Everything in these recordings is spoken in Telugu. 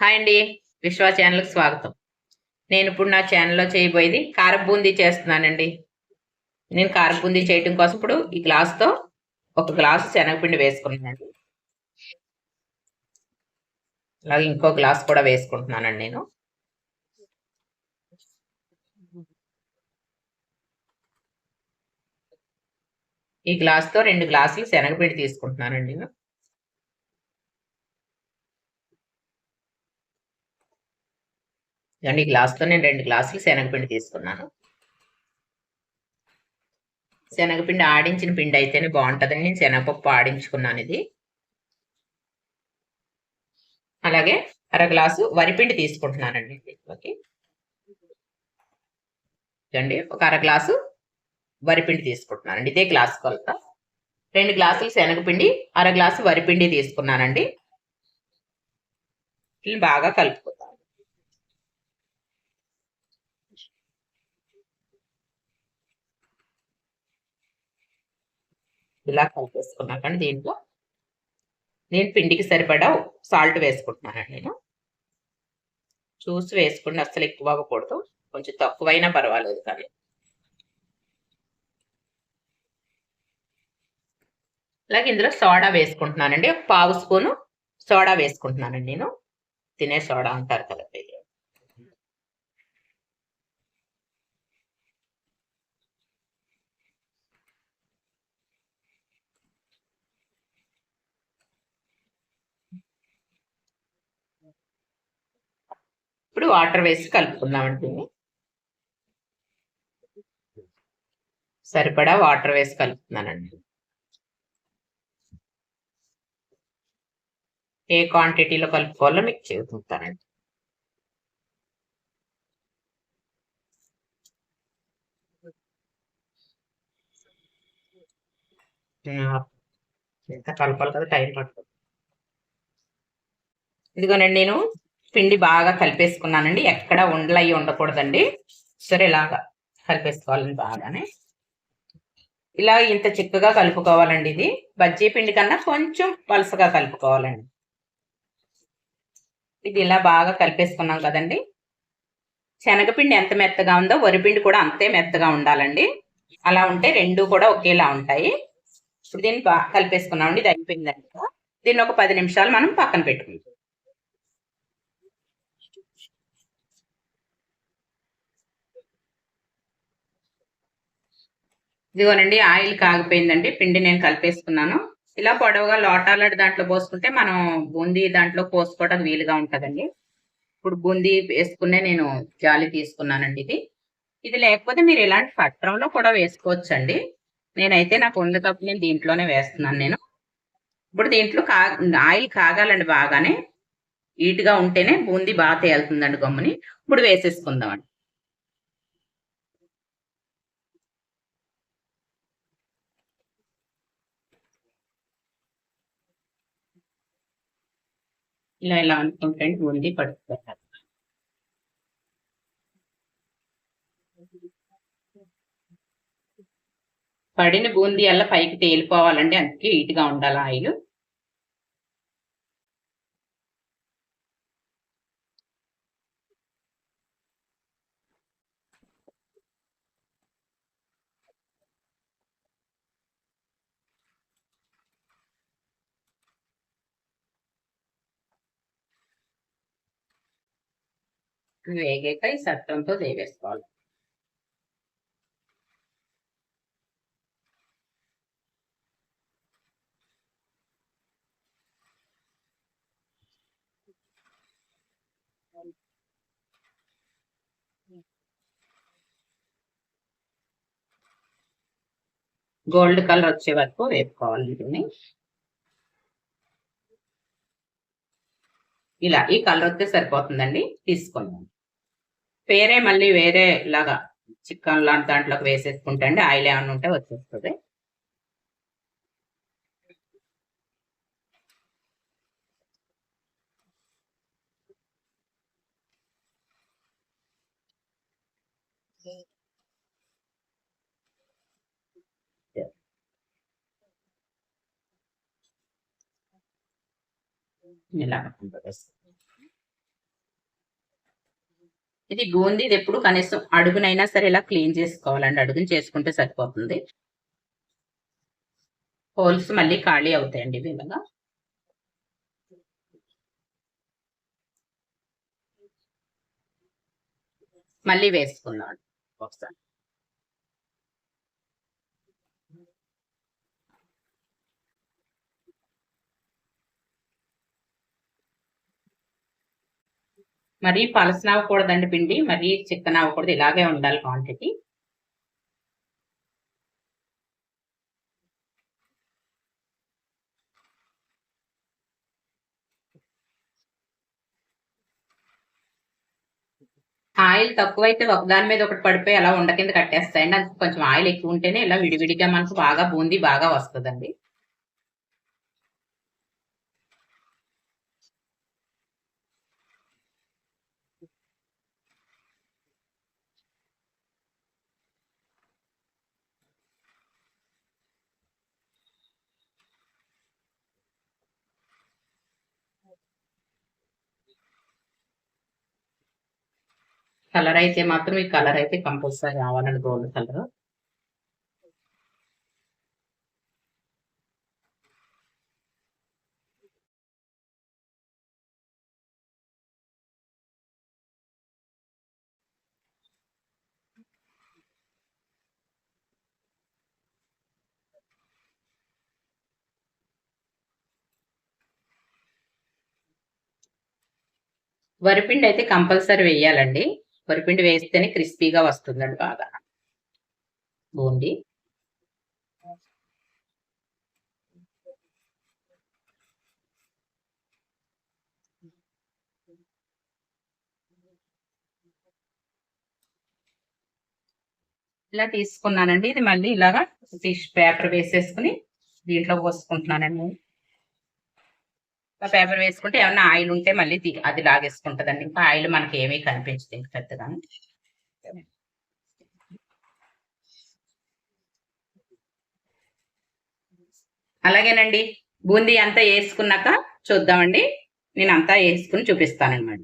హాయ్ అండి విశ్వ ఛానల్కి స్వాగతం. నేను ఇప్పుడు నా ఛానల్లో చేయబోయేది కారబూందీ చేస్తున్నానండి. నేను కారబూందీ చేయటం కోసం ఇప్పుడు ఈ గ్లాస్తో ఒక గ్లాసు శనగపిండి వేసుకున్నానండి అలాగే ఇంకో గ్లాస్ కూడా వేసుకుంటున్నానండి నేను. ఈ గ్లాస్తో రెండు గ్లాసులు శనగపిండి తీసుకుంటున్నానండి నేను. ఇదండి ఈ గ్లాస్తో నేను రెండు గ్లాసులు శనగపిండి తీసుకున్నాను. శనగపిండి ఆడించిన పిండి అయితేనే బాగుంటుందని నేను శనగపప్పు ఆడించుకున్నాను ఇది. అలాగే అర గ్లాసు వరిపిండి తీసుకుంటున్నానండి. దీంట్లోకి ఇదండి ఒక అర గ్లాసు వరిపిండి తీసుకుంటున్నానండి. ఇదే గ్లాస్ కొలత. రెండు గ్లాసులు శనగపిండి అర గ్లాసు వరిపిండి తీసుకున్నానండి. వీళ్ళని బాగా కలుపుకో ఇలా కలిపేసుకున్నాకండి దీంట్లో నేను పిండికి సరిపడా సాల్ట్ వేసుకుంటున్నానండి నేను. చూసి వేసుకుంటే అసలు ఎక్కువ అవ్వకూడదు. కొంచెం తక్కువైనా పర్వాలేదు కానీ. అలాగే ఇందులో సోడా వేసుకుంటున్నానండి. ఒక పావు స్పూను సోడా వేసుకుంటున్నానండి నేను. తినే సోడా అంటారు కదా ఇప్పుడు వాటర్ వేసి కలుపుకుందామండి సరిపడా వాటర్ వేసి కలుపుతున్నానండి. ఏ క్వాంటిటీలో కలుపుకోవాలో మీకు చెబుతుంటానండి. ఎంత కలపాలి కదా టైం పడుతుంది. ఇదిగోనండి నేను పిండి బాగా కలిపేసుకున్నానండి. ఎక్కడ ఉండలయ్యి ఉండకూడదండి. సరే ఇలాగా కలిపేసుకోవాలండి బాగానే. ఇలా ఇంత చిక్కగా కలుపుకోవాలండి ఇది. బజ్జీ పిండి కన్నా కొంచెం పలుసగా కలుపుకోవాలండి. ఇది ఇలా బాగా కలిపేసుకున్నాం కదండి. శనగపిండి ఎంత మెత్తగా ఉందో వరిపిండి కూడా అంతే మెత్తగా ఉండాలండి. అలా ఉంటే రెండు కూడా ఒకేలా ఉంటాయి. ఇప్పుడు దీన్ని బాగా కలిపేసుకున్నామండి. ఇది అయిపోయిందండి. దీన్ని ఒక పది నిమిషాలు మనం పక్కన పెట్టుకుంటాం ఇదిగోనండి ఆయిల్ కాగిపోయిందండి పిండి నేను కలిపేసుకున్నాను. ఇలా పొడవుగా లోటాలడి దాంట్లో పోసుకుంటే మనం బూందీ దాంట్లో పోసుకోవడానికి వీలుగా ఉంటుందండి. ఇప్పుడు బూందీ వేసుకునే నేను జాలి తీసుకున్నానండి ఇది. ఇది లేకపోతే మీరు ఇలాంటి పత్రంలో కూడా వేసుకోవచ్చండి. నేనైతే నాకు ఉంది కాబట్టి నేను దీంట్లోనే వేస్తున్నాను నేను. ఇప్పుడు దీంట్లో కా ఆయిల్ కాగాలండి బాగానే. గా ఉంటేనే బూందీ బాగా తేలుతుందండి గమ్ముని. ఇప్పుడు వేసేసుకుందామండి. ఇలా ఇలా అనుకుంటే బూందీ పడుతుంది పడిన బూందీ అలా పైకి తేలిపోవాలంటే అందుకే హీట్గా ఉండాలి ఆయిల్. వేగాక ఈ సత్రంతో దేవేసుకోవాలి గోల్డ్ కలర్ వచ్చే వరకు వేపుకోవాలి దీన్ని ఇలా ఈ కలర్ వస్తే సరిపోతుందండి. తీసుకుందాం. వేరే మళ్ళీ వేరే ఇలాగా చికెన్ లాంటి దాంట్లోకి వేసేసుకుంటే అండి ఆయిల్ ఏమైనా ఉంటే వచ్చేస్తుంది. ఇలా పక్కన ఇది బూందీ ఇది ఎప్పుడు కనీసం అడుగునైనా సరే ఇలా క్లీన్ చేసుకోవాలండి. అడుగుని చేసుకుంటే సరిపోతుంది. హోల్స్ మళ్ళీ ఖాళీ అవుతాయండి ఇవి ఇలాగా మళ్ళీ వేసుకుందాం ఒకసారి. మరీ పలసన అవ్వకూడదండి పిండి మరీ చిక్కన అవ్వకూడదు ఇలాగే ఉండాలి క్వాంటిటీ ఆయిల్ తక్కువైతే ఒకదాని మీద ఒకటి పడిపోయి అలా ఉండ కింద కట్టేస్తాయండి. అది కొంచెం ఆయిల్ ఎక్కువ ఉంటేనే ఇలా విడివిడిగా మనకు బాగా బూందీ బాగా వస్తుందండి. కలర్ అయితే మాత్రం ఈ కలర్ అయితే కంపల్సరీ రావాలండి గోల్డ్ కలర్ వరిపిండి అయితే కంపల్సరీ వేయాలండి. వరిపిండి వేస్తేనే క్రిస్పీగా వస్తుందండి బాగా. బూందీ. ఇలా తీసుకున్నానండి. ఇది మళ్ళీ ఇలాగా టిష్ పేపర్ వేసేసుకుని దీంట్లో పోసుకుంటున్నానండి. పేపర్ వేసుకుంటే ఏమన్నా ఆయిల్ ఉంటే మళ్ళీ అది లాగేసుకుంటదండి. ఇంకా ఆయిల్ మనకి ఏమీ కనిపించదు ఇంక పెద్దగా. అలాగేనండి. బూందీ అంతా వేసుకున్నాక చూద్దామండి. నేను అంతా వేసుకుని చూపిస్తానమాట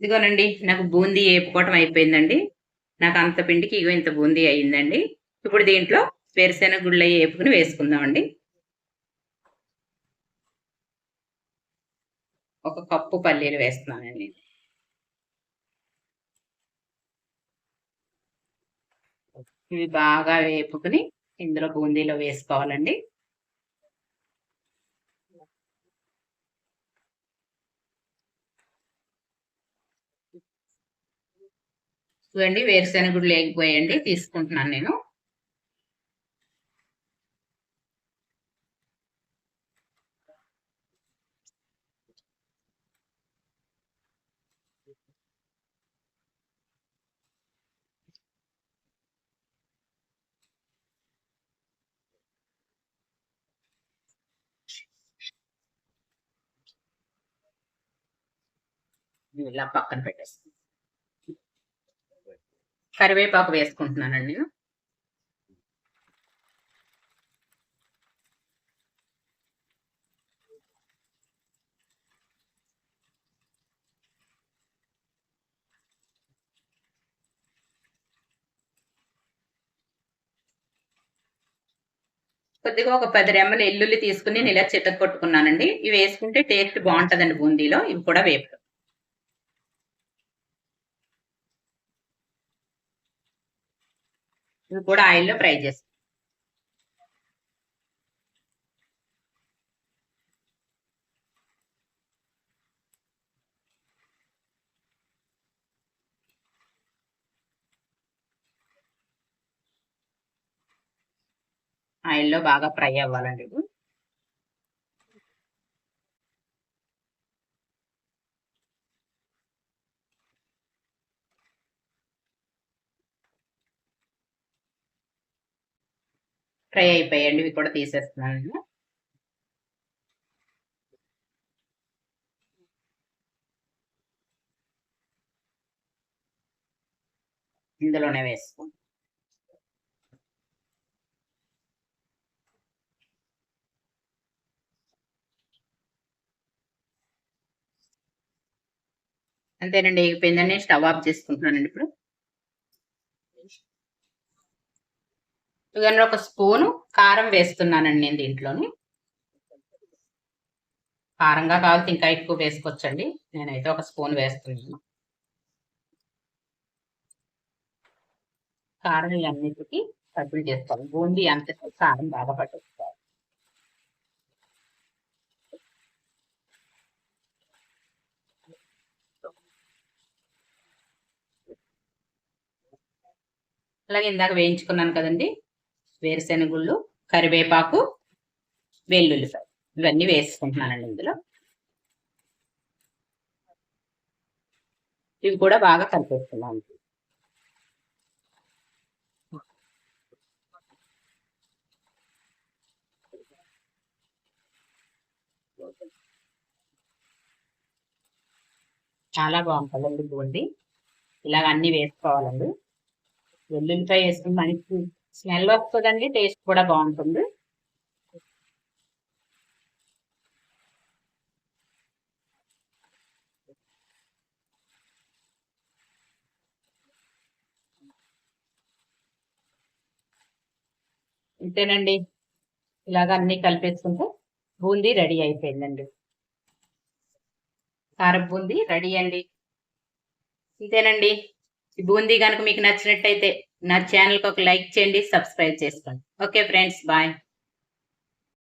ఇదిగోనండి నాకు బూందీ వేపుకోవటం అయిపోయిందండి. నాకు అంత పిండికి ఇగో ఇంత బూందీ అయిందండి. ఇప్పుడు దీంట్లో వేరుశెనగ గుళ్ళ వేపుకుని వేసుకుందామండి. ఒక కప్పు పల్లీలు వేస్తున్నానండి ఇవి బాగా వేపుకుని ఇందులో బూందీలో వేసుకోవాలండి. చూడండి వేరుశెనగుడు లేకపోయండి తీసుకుంటున్నాను నేను. ఇలా పక్కన పెట్టేస్తాను కరివేపాకు వేసుకుంటున్నానండి నేను. కొద్దిగా ఒక పది రెమ్మలు ఎల్లుల్లి తీసుకుని నేను ఇలా చితక కొట్టుకున్నానండి. ఇవి వేసుకుంటే టేస్ట్ బాగుంటుందండి బూందీలో. ఇవి కూడా వేపు ఇవి కూడా ఆయిల్లో ఫ్రై చేస్తాం. ఆయిల్లో బాగా ఫ్రై అవ్వాలండి. ఫ్రై అయిపోయాయండి ఇవి కూడా తీసేస్తున్నాను నేను. ఇందులోనే వేసుకో. అంతేనండి అయిపోయిందండి స్టవ్ ఆఫ్ చేసుకుంటున్నానండి ఇప్పుడు. ఇవన్నీ ఒక స్పూను కారం వేస్తున్నానండి నేను దీంట్లోని. కారంగా కావాలి ఇంకా ఎక్కువ వేసుకోవచ్చండి. నేనైతే ఒక స్పూన్ వేస్తున్నాను. కారం ఇవన్నిటికి సబ్బులు చేస్తాను బూందీ అంత కారం బాగా పట్టుకోవాలి అలాగే ఇందాక వేయించుకున్నాను కదండి. వేరుశెనగుళ్ళు కరివేపాకు వెల్లుల్లిపాయ. ఇవన్నీ వేసుకుంటున్నానండి ఇందులో. ఇవి కూడా బాగా కలిపేస్తున్నాను చాలా బాగుంటుందండి బోండి ఇలాగ అన్ని వేసుకోవాలండి. వెల్లుల్లిపాయ వేసుకుని మనిషి స్మెల్ వస్తుందండి టేస్ట్ కూడా బాగుంటుంది. ఇంతేనండి. ఇలాగ అన్ని కలిపేసుకుంటే బూందీ రెడీ అయిపోయిందండి. కారం బూందీ రెడీ అండి. ఇంతేనండి. ఈ బూందీ కనుక మీకు నచ్చినట్టయితే నా ఛానల్కి ఒక లైక్ చేయండి సబ్స్క్రైబ్ చేసుకోండి. Okay friends bye